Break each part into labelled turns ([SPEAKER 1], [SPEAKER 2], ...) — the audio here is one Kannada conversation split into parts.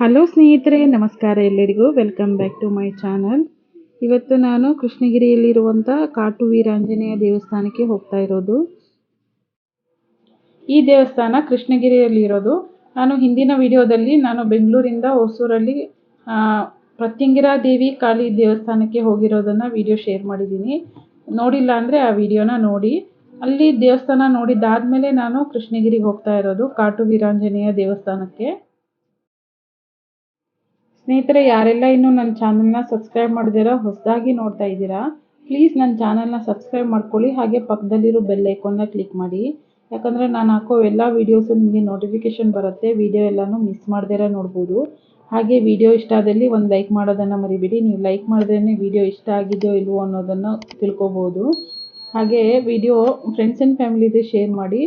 [SPEAKER 1] ಹಲೋ ಸ್ನೇಹಿತರೆ, ನಮಸ್ಕಾರ ಎಲ್ಲರಿಗೂ. Welcome back to my channel ಇವತ್ತು ನಾನು ಕೃಷ್ಣಗಿರಿಯಲ್ಲಿರುವಂಥ ಕಾಟು ವೀರಾಂಜನೇಯ ದೇವಸ್ಥಾನಕ್ಕೆ ಹೋಗ್ತಾ ಇರೋದು. ಈ ದೇವಸ್ಥಾನ ಕೃಷ್ಣಗಿರಿಯಲ್ಲಿರೋದು. ನಾನು ಹಿಂದಿನ ವಿಡಿಯೋದಲ್ಲಿ ನಾನು ಬೆಂಗಳೂರಿಂದ ಹೊಸೂರಲ್ಲಿ ಪ್ರತ್ಯಂಗಿರಾ ದೇವಿ ಕಾಳಿ ದೇವಸ್ಥಾನಕ್ಕೆ ಹೋಗಿರೋದನ್ನು ವಿಡಿಯೋ ಶೇರ್ ಮಾಡಿದ್ದೀನಿ. ನೋಡಿಲ್ಲ ಅಂದರೆ ಆ ವಿಡಿಯೋನ ನೋಡಿ. ಅಲ್ಲಿ ದೇವಸ್ಥಾನ ನೋಡಿದ್ದಾದಮೇಲೆ ನಾನು ಕೃಷ್ಣಗಿರಿಗೆ ಹೋಗ್ತಾ ಇರೋದು, ಕಾಟು ವೀರಾಂಜನೇಯ ದೇವಸ್ಥಾನಕ್ಕೆ. ಸ್ನೇಹಿತರೆ, ಯಾರೆಲ್ಲ ಇನ್ನೂ ನನ್ನ ಚಾನಲ್ನ ಸಬ್ಸ್ಕ್ರೈಬ್ ಮಾಡಿದಿರೋ ಹೊಸದಾಗಿ ನೋಡ್ತಾ ಇದ್ದೀರಾ ಪ್ಲೀಸ್ ನನ್ನ ಚಾನಲ್ನ ಸಬ್ಸ್ಕ್ರೈಬ್ ಮಾಡ್ಕೊಳ್ಳಿ. ಹಾಗೆ ಪಕ್ಕದಲ್ಲಿರೋ ಬೆಲ್ ಐಕಾನ್ನ ಕ್ಲಿಕ್ ಮಾಡಿ. ಯಾಕಂದರೆ ನಾನು ಹಾಕೋ ಎಲ್ಲ ವೀಡಿಯೋಸು ನಿಮಗೆ ನೋಟಿಫಿಕೇಷನ್ ಬರುತ್ತೆ ವಿಡಿಯೋ ಎಲ್ಲನೂ ಮಿಸ್ ಮಾಡ್ದಿರ ನೋಡ್ಬೋದು. ಹಾಗೆ ವಿಡಿಯೋ ಇಷ್ಟ ಆದಲ್ಲಿ ಒಂದು ಲೈಕ್ ಮಾಡೋದನ್ನು ಮರಿಬೇಡಿ. ನೀವು ಲೈಕ್ ಮಾಡಿದ್ರೇ ವಿಡಿಯೋ ಇಷ್ಟ ಆಗಿದೆಯೋ ಇಲ್ವೋ ಅನ್ನೋದನ್ನು ತಿಳ್ಕೊಬೋದು. ಹಾಗೆ ವಿಡಿಯೋ ಫ್ರೆಂಡ್ಸ್ ಆ್ಯಂಡ್ ಫ್ಯಾಮಿಲಿದು ಶೇರ್ ಮಾಡಿ.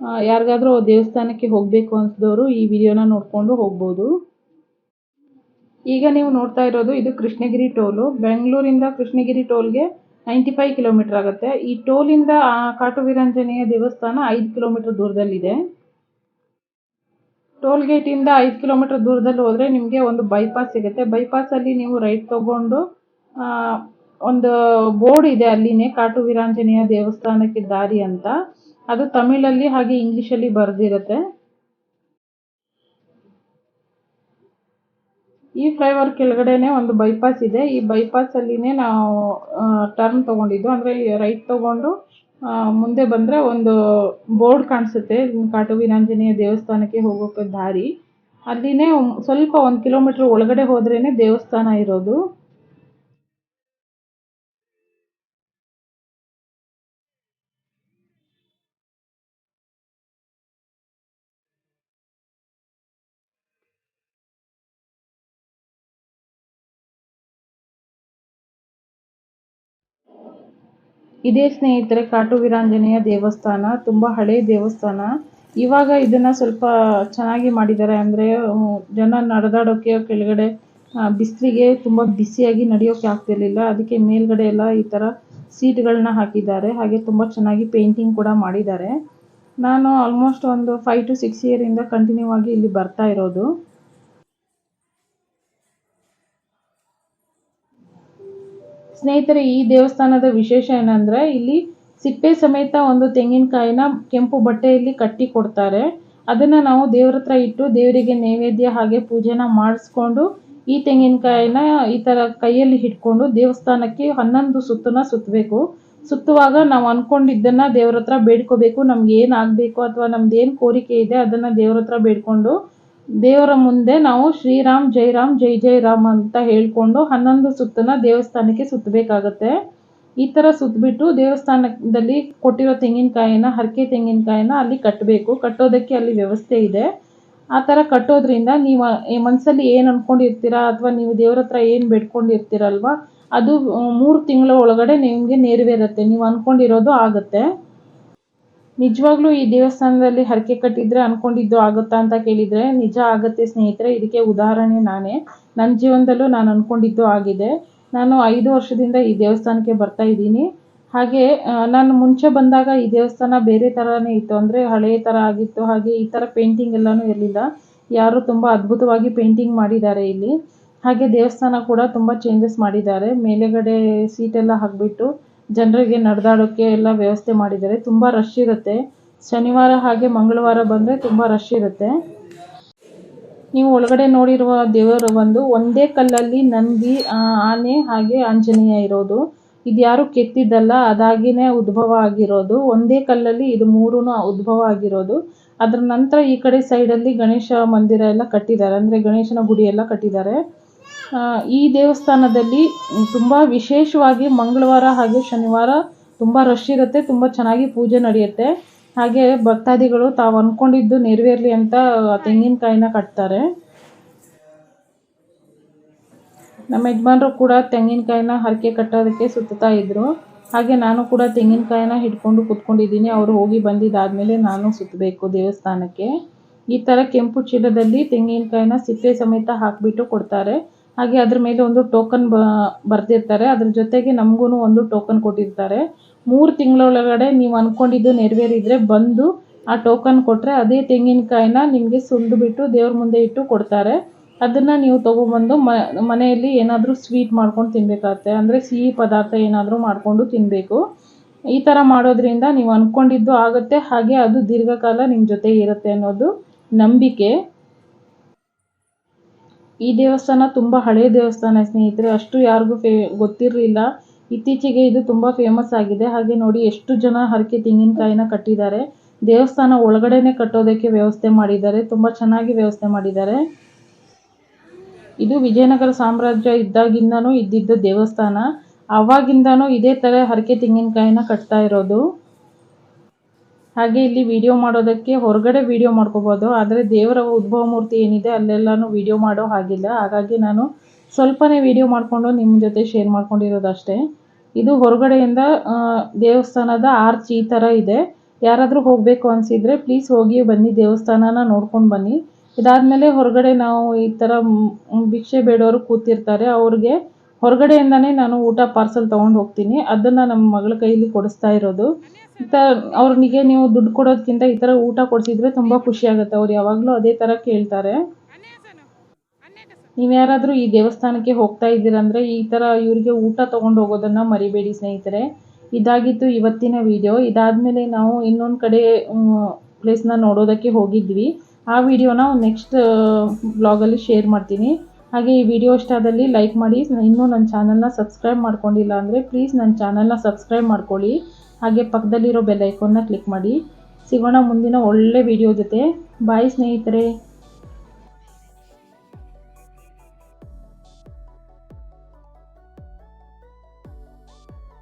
[SPEAKER 1] ಯಾರಿಗಾದರೂ ಯಾರಿಗಾದ್ರೂ ದೇವಸ್ಥಾನಕ್ಕೆ ಹೋಗಬೇಕು ಅನಿಸಿದವರು ಈ ವಿಡಿಯೋನ ನೋಡಿಕೊಂಡು ಹೋಗ್ಬೋದು. ಈಗ ನೀವು ನೋಡ್ತಾ ಇರೋದು ಇದು ಕೃಷ್ಣಗಿರಿ ಟೋಲು. ಬೆಂಗಳೂರಿಂದ ಕೃಷ್ಣಗಿರಿ ಟೋಲ್ಗೆ ನೈಂಟಿ ಫೈವ್ ಕಿಲೋಮೀಟರ್ ಆಗುತ್ತೆ. ಈ ಟೋಲಿಂದ ಕಾಟು ವೀರಾಂಜನೇಯ ದೇವಸ್ಥಾನ ಐದು ಕಿಲೋಮೀಟರ್ ದೂರದಲ್ಲಿದೆ. ಟೋಲ್ ಗೇಟಿಂದ ಐದು ಕಿಲೋಮೀಟರ್ ದೂರದಲ್ಲಿ ಹೋದರೆ ನಿಮಗೆ ಒಂದು ಬೈಪಾಸ್ ಸಿಗುತ್ತೆ. ಬೈಪಾಸಲ್ಲಿ ನೀವು ರೈಟ್ ತಗೊಂಡು ಒಂದು ಬೋರ್ಡ್ ಇದೆ ಅಲ್ಲಿನೇ, ಕಾಟು ವೀರಾಂಜನೇಯ ದೇವಸ್ಥಾನಕ್ಕೆ ದಾರಿ ಅಂತ. ಅದು ತಮಿಳಲ್ಲಿ ಹಾಗೆ ಇಂಗ್ಲೀಷಲ್ಲಿ ಬರೆದಿರುತ್ತೆ. ಈ ಫ್ಲೈಓವರ್ ಕೆಳಗಡೆನೆ ಒಂದು ಬೈಪಾಸ್ ಇದೆ. ಈ ಬೈಪಾಸ್ ಅಲ್ಲಿನೇ ನಾವು ಟರ್ನ್ ತಗೊಂಡಿದ್ದು. ಅಂದ್ರೆ ರೈಟ್ ತಗೊಂಡು ಮುಂದೆ ಬಂದ್ರೆ ಒಂದು ಬೋರ್ಡ್ ಕಾಣಿಸುತ್ತೆ. ಕಾಟು ವೀರಾಂಜನೇಯ ದೇವಸ್ಥಾನಕ್ಕೆ ಹೋಗೋಕೆ ದಾರಿ. ಅಲ್ಲಿನೇ ಸ್ವಲ್ಪ ಒಂದು ಕಿಲೋಮೀಟರ್ ಒಳಗಡೆ ಹೋದ್ರೇನೆ ದೇವಸ್ಥಾನ ಇರೋದು. ಇದೇ ಸ್ನೇಹಿತರೆ ಕಾಟು ವೀರಾಂಜನೇಯ ದೇವಸ್ಥಾನ, ತುಂಬ ಹಳೆ ದೇವಸ್ಥಾನ. ಇವಾಗ ಇದನ್ನ ಸ್ವಲ್ಪ ಚೆನ್ನಾಗಿ ಮಾಡಿದ್ದಾರೆ ಅಂದರೆ ಜನ ನಡೆದಾಡೋಕ್ಕೆ ಕೆಳಗಡೆ ಬಿಸಿಲಿಗೆ ತುಂಬ ಬಿಸಿಯಾಗಿ ನಡೆಯೋಕ್ಕೆ ಆಗ್ತಿರಲಿಲ್ಲ. ಅದಕ್ಕೆ ಮೇಲ್ಗಡೆ ಎಲ್ಲ ಈ ಥರ ಸೀಟ್ಗಳನ್ನ ಹಾಕಿದ್ದಾರೆ. ಹಾಗೆ ತುಂಬ ಚೆನ್ನಾಗಿ ಪೇಂಟಿಂಗ್ ಕೂಡ ಮಾಡಿದ್ದಾರೆ. ನಾನು ಆಲ್ಮೋಸ್ಟ್ ಒಂದು ಫೈವ್ ಟು ಸಿಕ್ಸ್ ಇಯರಿಂದ ಕಂಟಿನ್ಯೂ ಆಗಿ ಇಲ್ಲಿ ಬರ್ತಾ ಇರೋದು. ಸ್ನೇಹಿತರೆ, ಈ ದೇವಸ್ಥಾನದ ವಿಶೇಷ ಏನಂದ್ರೆ, ಇಲ್ಲಿ ಸಿಪ್ಪೆ ಸಮೇತ ಒಂದು ತೆಂಗಿನಕಾಯಿನ ಕೆಂಪು ಬಟ್ಟೆಯಲ್ಲಿ ಕಟ್ಟಿ ಕೊಡ್ತಾರೆ. ಅದನ್ನ ನಾವು ದೇವ್ರ ಹತ್ರ ಇಟ್ಟು ದೇವರಿಗೆ ನೈವೇದ್ಯ ಹಾಗೆ ಪೂಜೆನ ಮಾಡಿಸ್ಕೊಂಡು, ಈ ತೆಂಗಿನಕಾಯಿನ ಈ ಥರ ಕೈಯಲ್ಲಿ ಹಿಡ್ಕೊಂಡು ದೇವಸ್ಥಾನಕ್ಕೆ ಹನ್ನೊಂದು ಸುತ್ತನ ಸುತ್ತಬೇಕು. ಸುತ್ತುವಾಗ ನಾವು ಅನ್ಕೊಂಡಿದ್ದನ್ನ ದೇವ್ರ ಹತ್ರ ಬೇಡ್ಕೋಬೇಕು. ನಮ್ಗೆ ಏನ್ ಆಗ್ಬೇಕು ಅಥವಾ ನಮ್ದು ಏನು ಕೋರಿಕೆ ಇದೆ ಅದನ್ನ ದೇವ್ರ ಹತ್ರ ಬೇಡ್ಕೊಂಡು ದೇವರ ಮುಂದೆ ನಾವು ಶ್ರೀರಾಮ್ ಜೈ ರಾಮ್ ಜೈ ಜೈ, ರಾಮ್ ಅಂತ ಹೇಳ್ಕೊಂಡು ಹನ್ನೊಂದು ಸುತ್ತನ್ನ ದೇವಸ್ಥಾನಕ್ಕೆ ಸುತ್ತಬೇಕಾಗತ್ತೆ. ಈ ತರ ಸುತ್ತಬಿಟ್ಟು ದೇವಸ್ಥಾನದಲ್ಲಿ ಕೊಟ್ಟಿರೋ ತೆಂಗಿನಕಾಯಿನ, ಹರಕೆ ತೆಂಗಿನಕಾಯಿನ ಅಲ್ಲಿ ಕಟ್ಟಬೇಕು ಕಟ್ಟೋದಕ್ಕೆ ಅಲ್ಲಿ ವ್ಯವಸ್ಥೆ ಇದೆ. ಆ ಥರ ಕಟ್ಟೋದ್ರಿಂದ ನೀವು ಮನಸ್ಸಲ್ಲಿ ಏನು ಅನ್ಕೊಂಡಿರ್ತೀರಾ ಅಥವಾ ನೀವು ದೇವ್ರ ಹತ್ರ ಏನು ಬೇಡ್ಕೊಂಡಿರ್ತೀರಲ್ವಾ, ಅದು, ಮೂರು ತಿಂಗಳ ಒಳಗಡೆ ನಿಮಗೆ ನೆರವೇರುತ್ತೆ. ನೀವು ಅನ್ಕೊಂಡಿರೋದು ಆಗುತ್ತೆ. ನಿಜವಾಗ್ಲೂ ಈ ದೇವಸ್ಥಾನದಲ್ಲಿ ಹರಕೆ ಕಟ್ಟಿದ್ರೆ ಅನ್ಕೊಂಡಿದ್ದು ಆಗುತ್ತಾ ಅಂತ ಕೇಳಿದ್ರೆ, ನಿಜ ಆಗುತ್ತೆ ಸ್ನೇಹಿತರೆ, ಇದಕ್ಕೆ ಉದಾಹರಣೆ ನಾನೇ. ನನ್ನ ಜೀವನದಲ್ಲೂ ನಾನು ಅನ್ಕೊಂಡಿದ್ದು ಆಗಿದೆ. ನಾನು ಐದು ವರ್ಷದಿಂದ ಈ ದೇವಸ್ಥಾನಕ್ಕೆ ಬರ್ತಾ ಇದ್ದೀನಿ. ಹಾಗೆ ನಾನು ಮುಂಚೆ ಬಂದಾಗ ಈ ದೇವಸ್ಥಾನ ಬೇರೆ ಥರನೇ ಇತ್ತು. ಅಂದರೆ ಹಳೆಯ ಥರ ಆಗಿತ್ತು. ಹಾಗೆ ಈ ಥರ ಪೇಂಟಿಂಗ್ ಎಲ್ಲನೂ ಇರಲಿಲ್ಲ. ಯಾರು ತುಂಬ ಅದ್ಭುತವಾಗಿ ಪೇಂಟಿಂಗ್ ಮಾಡಿದ್ದಾರೆ ಇಲ್ಲಿ. ಹಾಗೆ ದೇವಸ್ಥಾನ ಕೂಡ ತುಂಬ ಚೇಂಜಸ್ ಮಾಡಿದ್ದಾರೆ. ಮೇಲೆಗಡೆ ಸೀಟೆಲ್ಲ ಹಾಕ್ಬಿಟ್ಟು ಜನರಿಗೆ ನಡೆದಾಡೋಕ್ಕೆ ಎಲ್ಲ ವ್ಯವಸ್ಥೆ ಮಾಡಿದ್ದಾರೆ. ತುಂಬ ರಶ್ ಇರುತ್ತೆ. ಶನಿವಾರ ಹಾಗೆ ಮಂಗಳವಾರ ಬಂದರೆ ತುಂಬ ರಶ್ ಇರುತ್ತೆ. ನೀವು ಒಳಗಡೆ ನೋಡಿರುವ ದೇವರು ಬಂದು ಒಂದೇ ಕಲ್ಲಲ್ಲಿ ನಂದಿ ಆನೆ ಹಾಗೆ ಆಂಜನೇಯ ಇರೋದು. ಇದು ಯಾರು ಕೆತ್ತಿದ್ದಲ್ಲ, ಅದಾಗಿನೇ ಉದ್ಭವ ಆಗಿರೋದು. ಒಂದೇ ಕಲ್ಲಲ್ಲಿ ಇದು ಮೂರೂ ಉದ್ಭವ ಆಗಿರೋದು. ಅದರ ನಂತರ ಈ ಕಡೆ ಸೈಡಲ್ಲಿ ಗಣೇಶ ಮಂದಿರ ಎಲ್ಲ ಕಟ್ಟಿದ್ದಾರೆ. ಅಂದರೆ ಗಣೇಶನ ಗುಡಿ ಎಲ್ಲ ಕಟ್ಟಿದ್ದಾರೆ. ಈ ದೇವಸ್ಥಾನದಲ್ಲಿ ತುಂಬ ವಿಶೇಷವಾಗಿ ಮಂಗಳವಾರ ಹಾಗೆ ಶನಿವಾರ ತುಂಬ ರಶ್ ಇರುತ್ತೆ, ತುಂಬ ಚೆನ್ನಾಗಿ ಪೂಜೆ ನಡೆಯುತ್ತೆ. ಹಾಗೆ ಭಕ್ತಾದಿಗಳು ತಾವು ಅಂದ್ಕೊಂಡಿದ್ದು ನೆರವೇರಲಿ ಅಂತ ತೆಂಗಿನಕಾಯಿನ ಕಟ್ತಾರೆ. ನಮ್ಮ ಯಜಮಾನರು ಕೂಡ ತೆಂಗಿನಕಾಯಿನ ಹರಕೆ ಕಟ್ಟೋದಕ್ಕೆ ಸುತ್ತಾ ಇದ್ರು. ಹಾಗೆ ನಾನು ಕೂಡ ತೆಂಗಿನಕಾಯಿನ ಹಿಡ್ಕೊಂಡು ಕುತ್ಕೊಂಡಿದ್ದೀನಿ. ಅವರು ಹೋಗಿ ಬಂದಿದ್ದಾದಮೇಲೆ ನಾನು ಸುತ್ತಬೇಕು ದೇವಸ್ಥಾನಕ್ಕೆ. ಈ ಥರ ಕೆಂಪು ಚೀಲದಲ್ಲಿ ತೆಂಗಿನಕಾಯಿನ ಸಿಪ್ಪೆ ಸಮೇತ ಹಾಕಿಬಿಟ್ಟು ಕೊಡ್ತಾರೆ. ಹಾಗೆ ಅದ್ರ ಮೇಲೆ ಒಂದು ಟೋಕನ್ ಬ ಬರ್ದಿರ್ತಾರೆ. ಅದ್ರ ಜೊತೆಗೆ ನಮಗೂ ಒಂದು ಟೋಕನ್ ಕೊಟ್ಟಿರ್ತಾರೆ. ಮೂರು ತಿಂಗಳೊಳಗಡೆ ನೀವು ಅಂದ್ಕೊಂಡಿದ್ದು ನೆರವೇರಿದ್ರೆ ಬಂದು ಆ ಟೋಕನ್ ಕೊಟ್ಟರೆ ಅದೇ ತೆಂಗಿನಕಾಯಿನ ನಿಮಗೆ ಸುಲಿದು ಬಿಟ್ಟು ದೇವ್ರ ಮುಂದೆ ಇಟ್ಟು ಕೊಡ್ತಾರೆ. ಅದನ್ನು ನೀವು ತೊಗೊಬಂದು ಮನೆಯಲ್ಲಿ ಏನಾದರೂ ಸ್ವೀಟ್ ಮಾಡ್ಕೊಂಡು ತಿನ್ನಬೇಕಾಗತ್ತೆ ಅಂದರೆ ಸಿಹಿ ಪದಾರ್ಥ ಏನಾದರೂ ಮಾಡಿಕೊಂಡು ತಿನ್ನಬೇಕು ಈ ಥರ ಮಾಡೋದ್ರಿಂದ ನೀವು ಅಂದ್ಕೊಂಡಿದ್ದು ಆಗುತ್ತೆ. ಹಾಗೆ ಅದು ದೀರ್ಘಕಾಲ ನಿಮ್ಮ ಜೊತೆ ಇರುತ್ತೆ ಅನ್ನೋದು ನಂಬಿಕೆ. ಈ ದೇವಸ್ಥಾನ ತುಂಬ ಹಳೆಯ ದೇವಸ್ಥಾನ, ಸ್ನೇಹಿತರೆ. ಅಷ್ಟು ಯಾರಿಗೂ ಫೇ ಗೊತ್ತಿರಲಿಲ್ಲ. ಇತ್ತೀಚೆಗೆ ಇದು ತುಂಬ ಫೇಮಸ್ ಆಗಿದೆ. ಹಾಗೆ ನೋಡಿ ಎಷ್ಟು ಜನ ಹರಕೆ ತೆಂಗಿನಕಾಯಿನ ಕಟ್ಟಿದ್ದಾರೆ. ದೇವಸ್ಥಾನ ಒಳಗಡೆನೆ ಕಟ್ಟೋದಕ್ಕೆ ವ್ಯವಸ್ಥೆ ಮಾಡಿದ್ದಾರೆ. ತುಂಬ ಚೆನ್ನಾಗಿ ವ್ಯವಸ್ಥೆ ಮಾಡಿದ್ದಾರೆ. ಇದು ವಿಜಯನಗರ ಸಾಮ್ರಾಜ್ಯ ಇದ್ದಾಗಿಂದನೂ ಇದ್ದಿದ್ದ ದೇವಸ್ಥಾನ. ಆವಾಗಿಂದನೂ ಇದೇ ಥರ ಹರಕೆ ತೆಂಗಿನಕಾಯಿನ ಕಟ್ತಾ ಇರೋದು. ಹಾಗೆ ಇಲ್ಲಿ ವಿಡಿಯೋ ಮಾಡೋದಕ್ಕೆ ಹೊರಗಡೆ ವಿಡಿಯೋ ಮಾಡ್ಕೋಬೋದು. ಆದರೆ ದೇವರ ಉದ್ಭವ ಮೂರ್ತಿ ಏನಿದೆ ಅಲ್ಲೆಲ್ಲನೂ ವಿಡಿಯೋ ಮಾಡೋ ಹಾಗಿಲ್ಲ. ಹಾಗಾಗಿ ನಾನು ಸ್ವಲ್ಪನೇ ವಿಡಿಯೋ ಮಾಡಿಕೊಂಡು ನಿಮ್ಮ ಜೊತೆ ಶೇರ್ ಮಾಡ್ಕೊಂಡಿರೋದಷ್ಟೇ. ಇದು ಹೊರಗಡೆಯಿಂದ ದೇವಸ್ಥಾನದ ಆರ್ಚ್ ಈ ಥರ ಇದೆ. ಯಾರಾದರೂ ಹೋಗಬೇಕು ಅನಿಸಿದರೆ ಪ್ಲೀಸ್ ಹೋಗಿ ಬನ್ನಿ, ದೇವಸ್ಥಾನನ ನೋಡ್ಕೊಂಡು ಬನ್ನಿ. ಇದಾದಮೇಲೆ ಹೊರಗಡೆ ನಾವು ಈ ಥರ ಭಿಕ್ಷೆ ಬೇಡೋರು ಕೂತಿರ್ತಾರೆ. ಅವ್ರಿಗೆ ಹೊರಗಡೆಯಿಂದನೇ ನಾನು ಊಟ ಪಾರ್ಸಲ್ ತೊಗೊಂಡು ಹೋಗ್ತೀನಿ. ಅದನ್ನು ನಮ್ಮ ಮಗಳ ಕೈಯಲ್ಲಿ ಕೊಡಿಸ್ತಾ ಇರೋದು. ಅವ್ರಿಗೆ ನೀವು ದುಡ್ಡು ಕೊಡೋದಕ್ಕಿಂತ ಈ ಥರ ಊಟ ಕೊಡಿಸಿದ್ರೆ ತುಂಬ ಖುಷಿ ಆಗುತ್ತೆ. ಅವ್ರು ಯಾವಾಗಲೂ ಅದೇ ಥರ ಕೇಳ್ತಾರೆ. ನೀವು ಯಾರಾದರೂ ಈ ದೇವಸ್ಥಾನಕ್ಕೆ ಹೋಗ್ತಾ ಇದ್ದೀರಂದರೆ ಈ ಥರ ಇವರಿಗೆ ಊಟ ತೊಗೊಂಡು ಹೋಗೋದನ್ನು ಮರಿಬೇಡಿ ಸ್ನೇಹಿತರೆ. ಇದಾಗಿತ್ತು ಇವತ್ತಿನ ವಿಡಿಯೋ. ಇದಾದಮೇಲೆ ನಾವು ಇನ್ನೊಂದು ಕಡೆ ಪ್ಲೇಸ್ನ ನೋಡೋದಕ್ಕೆ ಹೋಗಿದ್ವಿ. ಆ ವಿಡಿಯೋನ ನೆಕ್ಸ್ಟ್ ಬ್ಲಾಗಲ್ಲಿ ಶೇರ್ ಮಾಡ್ತೀನಿ. ಹಾಗೆ ಈ ವಿಡಿಯೋ ಇಷ್ಟ ಆದಲ್ಲಿ ಲೈಕ್ ಮಾಡಿ. ಇನ್ನೂ ನನ್ನ ಚಾನಲ್ನ ಸಬ್ಸ್ಕ್ರೈಬ್ ಮಾಡ್ಕೊಂಡಿಲ್ಲ ಅಂದರೆ ಪ್ಲೀಸ್ ನನ್ನ ಚಾನಲ್ನ ಸಬ್ಸ್ಕ್ರೈಬ್ ಮಾಡ್ಕೊಳ್ಳಿ. ಹಾಗೆ ಪಕ್ಕದಲ್ಲಿರೋ ಬೆಲ್ ಐಕಾನ್ನ ಕ್ಲಿಕ್ ಮಾಡಿ ಸಿಗೋಣ ಮುಂದಿನ ಒಳ್ಳೆ ವಿಡಿಯೋ ಜೊತೆ. ಬಾಯ್ ಸ್ನೇಹಿತರೆ.